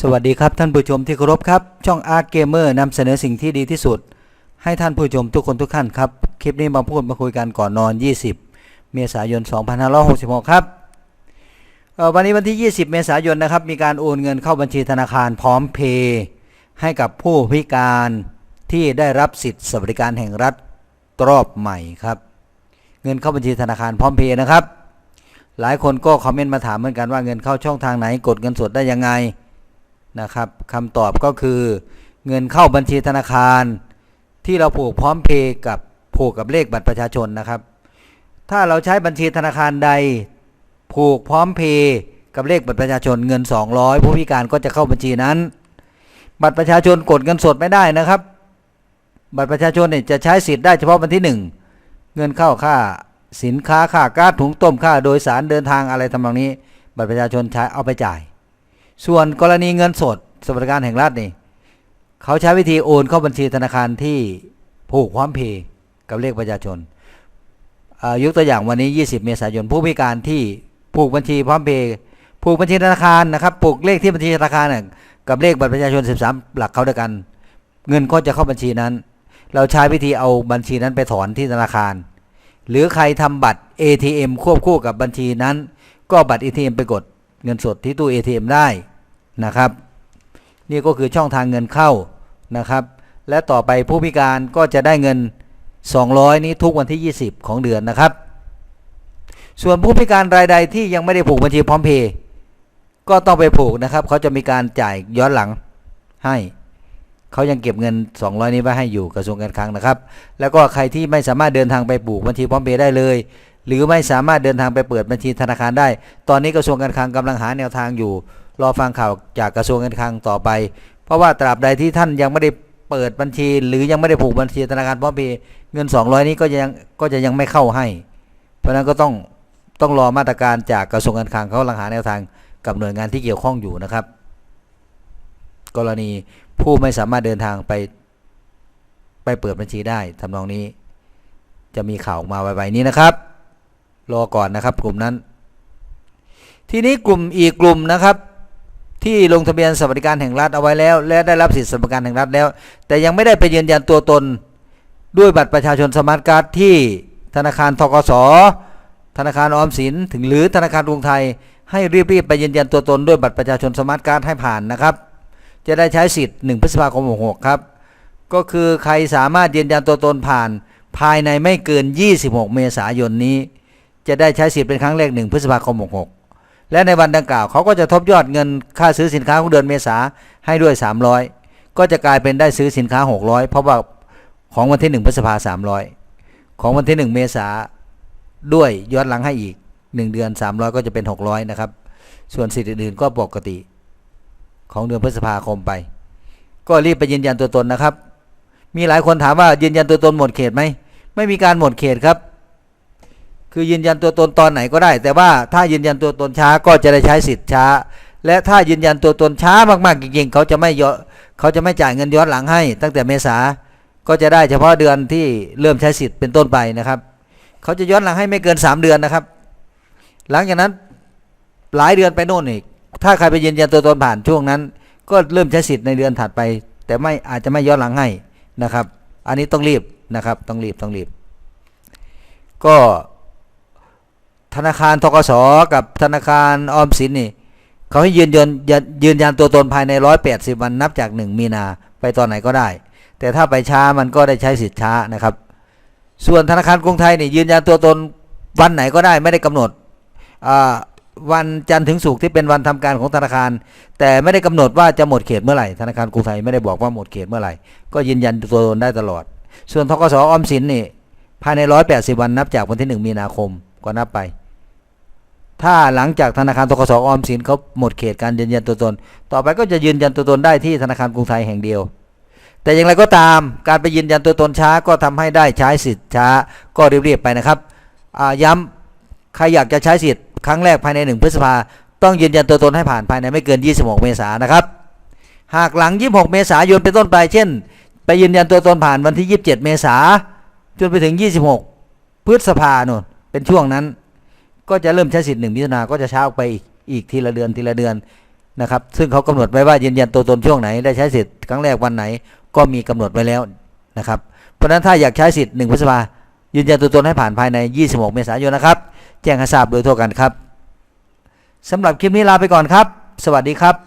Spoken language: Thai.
สวัสดีครับท่านผู้ชมที่เคารพครับ ช่อง Art Gamer นำเสนอสิ่งที่ดีที่สุด ให้ท่านผู้ชมทุกคนทุกท่านครับ คลิปนี้มาพูดมาคุยกันก่อนนอน 20 เมษายน 2566 ครับวันนี้วันที่ 20 เมษายนนะครับ มีการโอนเงินเข้าบัญชีธนาคารพร้อมเพย์ให้กับผู้พิการที่ได้รับสิทธิสวัสดิการแห่งรัฐรอบใหม่ครับ เงินเข้าบัญชีธนาคารพร้อมเพย์นะครับ หลายคนก็คอมเมนต์มาถามเหมือนกันว่าเงินเข้าช่องทางไหนกดเงินสดได้ยังไง นะครับคำตอบก็คือ เงินเข้าบัญชีธนาคาร ที่เราผูกพร้อมเพย์กับผูกกับเลขบัตรประชาชนนะครับ ถ้าเราใช้บัญชีธนาคารใด ผูกพร้อมเพย์กับเลขบัตรประชาชนเงิน 200 ผู้พิการก็จะเข้าบัญชีนั้น บัตรประชาชนกดเงินสดไม่ได้นะครับ บัตรประชาชนเนี่ยจะใช้สิทธิ์ได้เฉพาะวันที่ 1 เงินเข้าค่าสินค้าค่าก๊าซถุงต้มค่าโดยสารเดินทางอะไรทำนองนี้ บัตรประชาชนใช้เอาไปจ่าย ส่วนกรณีเงินสดสวัสดิการแห่งรัฐนี่เขาใช้วิธีโอนเข้าบัญชีธนาคารที่ผูกพร้อมเพย์กับเลขประชาชนายกตัวอย่างวันนี้ 20 เมษายนผู้พิการที่ผูกบัญชีพร้อมเพย์ผูกบัญชีธนาคารนะครับผูกเลขที่บัญชีธนาคารกับเลขบัตรประชาชน 13 หลักเขาด้วยกัน เงินก็จะเข้าบัญชีนั้น เราใช้วิธีเอาบัญชีนั้นไปถอนที่ธนาคาร หรือใครทำบัตร ATM ควบคู่กับบัญชีนั้น ก็บัตร ATM ไปกด เงินสดที่ตู้ ATM ได้นะครับ นี่ก็คือช่องทางเงินเข้านะครับ และต่อไปผู้พิการก็จะได้เงิน 200 นี้ทุกวันที่ 20 ของเดือนนะครับ ส่วนผู้พิการรายใดที่ยังไม่ได้ผูกบัญชีพร้อมเพย์ก็ต้องไปผูกนะครับ เขาจะมีการจ่ายย้อนหลังให้เขายังเก็บเงิน 200 นี้ไว้ให้อยู่กระทรวงการคลังนะครับ แล้วก็ใครที่ไม่สามารถเดินทางไปผูกบัญชีพร้อมเพย์ได้เลย หรือไม่สามารถเดินทางไปเปิดบัญชีธนาคารได้ ตอนนี้กระทรวงการคลังกำลังหาแนวทางอยู่ รอฟังข่าวจากกระทรวงการคลังต่อไป เพราะว่าตราบใดที่ท่านยังไม่ได้เปิดบัญชี หรือยังไม่ได้ผูกบัญชีธนาคารพร้อมเพย์เงิน 200 นี้ก็ยังก็จะยังไม่เข้าให้ เพราะฉะนั้นก็ต้องต้องรอมาตรการจากกระทรวงการคลังเขากำลังหาแนวทางกับหน่วยงานที่เกี่ยวข้องอยู่นะครับ กรณีผู้ไม่สามารถเดินทางไปไปเปิดบัญชีได้ทำนองนี้ จะมีข่าวออกมาไวๆนี้นะครับ รอก่อนนะครับกลุ่มนั้น ทีนี้กลุ่มอีกกลุ่มนะครับ ที่ลงทะเบียนสวัสดิการแห่งรัฐเอาไว้แล้ว และได้รับสิทธิสวัสดิการแห่งรัฐแล้ว แต่ยังไม่ได้ไปยืนยันตัวตนด้วยบัตรประชาชนสมาร์ทการ์ดที่ธนาคารทกสธนาคารออมสินถึงหรือธนาคารกรุงไทย ให้รีบๆไปยืนยันตัวตนด้วยบัตรประชาชนสมาร์ทการ์ดให้ผ่านนะครับ จะได้ใช้สิทธิ์1พฤษภาคม66ครับ ก็คือใครสามารถยืนยันตัวตนผ่าน ภายในไม่เกิน 26 เมษายนนี้ จะได้ใช้สิทธิ์เป็นครั้งแรก1พฤษภาคม 66 และในวันดังกล่าวเขาก็จะทบยอดเงินค่าซื้อสินค้าของเดือนเมษาให้ด้วย 300 ก็จะกลายเป็นได้ซื้อสินค้า 600 เพราะว่าของวันที่ 1 พฤษภา300ของวันที่ 1 เมษาด้วยย้อนหลังให้อีก 1 เดือน 300 ก็จะเป็น 600 นะครับ ส่วนสิทธิ์อื่นๆก็ปกติของเดือนพฤษภาคมไป ก็รีบไปยืนยันตัวตนนะครับ มีหลายคนถามว่ายืนยันตัวตนหมดเขตไหม ไม่มีการหมดเขตครับ คือยืนยันตัวตนตอนไหนก็ได้ แต่ว่าถ้ายืนยันตัวตนช้าก็จะได้ใช้สิทธิ์ช้า และถ้ายืนยันตัวตนช้ามากๆจริงๆเขาจะไม่ยอเขาจะไม่จ่ายเงินย้อนหลังให้ ตั้งแต่เมษาก็จะได้เฉพาะเดือนที่เริ่มใช้สิทธิ์เป็นต้นไปนะครับ เขาจะย้อนหลังให้ไม่เกิน 3 เดือนนะครับ หลังจากนั้นหลายเดือนไปโน่นอีก ถ้าใครไปยืนยันตัวตนผ่านช่วงนั้น ก็เริ่มใช้สิทธิ์ในเดือนถัดไป แต่ไม่อาจจะไม่ย้อนหลังให้นะครับ อันนี้ต้องรีบนะครับ ต้องรีบต้องรีบ ก็ ธนาคารทกสกับธนาคารออมสินนี่เขาให้ยืนยันยืนยันตัวตนภายใน 180 วันนับจาก 1 มีนาไปตอนไหนก็ได้ แต่ถ้าไปช้ามันก็ได้ใช้สิทธิ์ช้านะครับ ส่วนธนาคารกรุงไทยนี่ยืนยันตัวตนวันไหนก็ได้ไม่ได้กำหนดวันจันทร์ถึงศุกร์ที่เป็นวันทำการของธนาคาร แต่ไม่ได้กำหนดว่าจะหมดเขตเมื่อไหร่ธนาคารกรุงไทยไม่ได้บอกว่าหมดเขตเมื่อไหร่ก็ยืนยันตัวตนได้ตลอด ส่วนทกสออมสินนี่ภายใน 180 วันนับจากวันที่ 1 มีนาคมก็นับไป ถ้าหลังจากธนาคารทกสออมสินเขาหมดเขตการยืนยันตัวตน ต่อไปก็จะยืนยันตัวตนได้ที่ธนาคารกรุงไทยแห่งเดียว แต่อย่างไรก็ตามการไปยืนยันตัวตนช้าก็ทำให้ได้ใช้สิทธิ์ช้าก็รีบๆไปนะครับย้ำใครอยากจะใช้สิทธิ์ครั้งแรกภายใน 1 พฤษภาต้องยืนยันตัวตนให้ผ่านภายในไม่เกิน 26 เมษายนนะครับ หากหลัง 26 เมษายนเป็นต้นไปเช่น ไปยืนยันตัวตนผ่านวันที่ 27 เมษาจนไปถึง 26 พฤษภาโน่นเป็นช่วงนั้น ก็จะเริ่มใช้สิทธิ์หนึ่งมิถุนาก็จะช้าออกไปอีกทีละเดือนทีละเดือนนะครับ ซึ่งเขากำหนดไว้ว่ายืนยันตัวตนช่วงไหนได้ใช้สิทธิ์ครั้งแรกวันไหนก็มีกำหนดไว้แล้วนะครับ เพราะฉะนั้นถ้าอยากใช้สิทธิ์หนึ่งพฤษภายืนยันตัวตนให้ผ่านภายใน 26 เมษายนนะครับ แจ้งให้ทราบโดยทั่วกันครับสำหรับคลิปนี้ลาไปก่อนครับ สวัสดีครับ